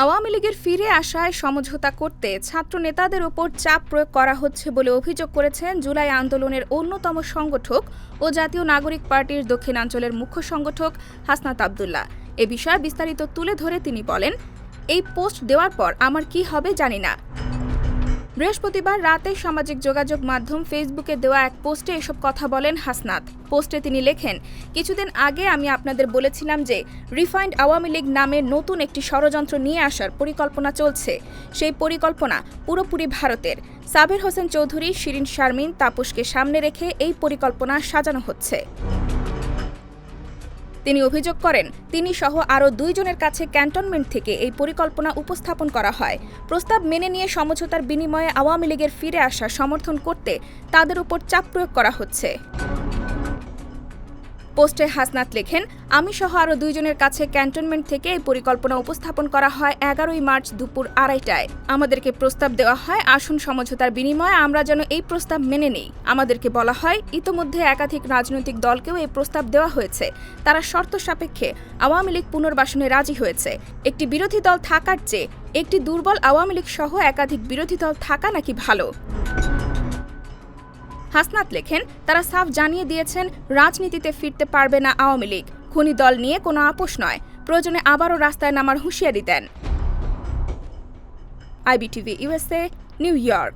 আওয়ামী লীগের ফিরে আসায় সমঝোতা করতে ছাত্র নেতাদের ওপর চাপ প্রয়োগ করা হচ্ছে বলে অভিযোগ করেছেন জুলাই আন্দোলনের অন্যতম সংগঠক ও জাতীয় নাগরিক পার্টির দক্ষিণাঞ্চলের মুখ্য সংগঠক হাসনাত আবদুল্লাহ। এ বিষয়ে বিস্তারিত তুলে ধরে তিনি বলেন, এই পোস্ট দেওয়ার পর আমার কি হবে জানি না। বৃহস্পতিবার রাতে সামাজিক যোগাযোগ মাধ্যম ফেসবুকে দেওয়া এক পোস্টে এসব কথা বলেন হাসনাত। পোস্টে তিনি লেখেন, কিছুদিন আগে আমি আপনাদের বলেছিলাম যে রিফাইন্ড আওয়ামী লীগ নামে নতুন একটি ষড়যন্ত্র নিয়ে আসার পরিকল্পনা চলছে। সেই পরিকল্পনা পুরোপুরি ভারতের। সাবির হোসেন চৌধুরী, শিরিন শারমিন, তাপসকে সামনে রেখে এই পরিকল্পনা সাজানো হচ্ছে। তিনি অভিযোগ করেন, তিনি সহ আরও দুইজনের কাছে ক্যান্টনমেন্ট থেকে এই পরিকল্পনা উপস্থাপন করা হয়। প্রস্তাব মেনে নিয়ে সমঝোতার বিনিময়ে আওয়ামী লীগের ফিরে আসা সমর্থন করতে তাদের উপর চাপ প্রয়োগ করা হচ্ছে। পোস্টে হাসনাত লেখেন আমি সহ আরও দুইজনের কাছে ক্যান্টনমেন্ট থেকে এই পরিকল্পনা উপস্থাপন করা হয় এগারোই মার্চ দুপুর আড়াইটায়। আমাদেরকে প্রস্তাব দেওয়া হয় আসন সমঝোতার বিনিময়ে আমরা যেন এই প্রস্তাব মেনে নেই। আমাদেরকে বলা হয়, ইতোমধ্যে একাধিক রাজনৈতিক দলকেও এই প্রস্তাব দেওয়া হয়েছে। তারা শর্ত সাপেক্ষে আওয়ামী লীগ পুনর্বাসনে রাজি হয়েছে। একটি বিরোধী দল থাকার চেয়ে একটি দুর্বল আওয়ামী লীগ সহ একাধিক বিরোধী দল থাকা নাকি ভালো? হাসনাত লেখেন, তারা সাফ জানিয়ে দিয়েছেন, রাজনীতিতে ফিরতে পারবে না আওয়ামী লীগ। খুনি দল নিয়ে কোনো আপোষ নয়। প্রয়োজনে আবারও রাস্তায় নামার হুঁশিয়ারি দেন। IBTV USA New York.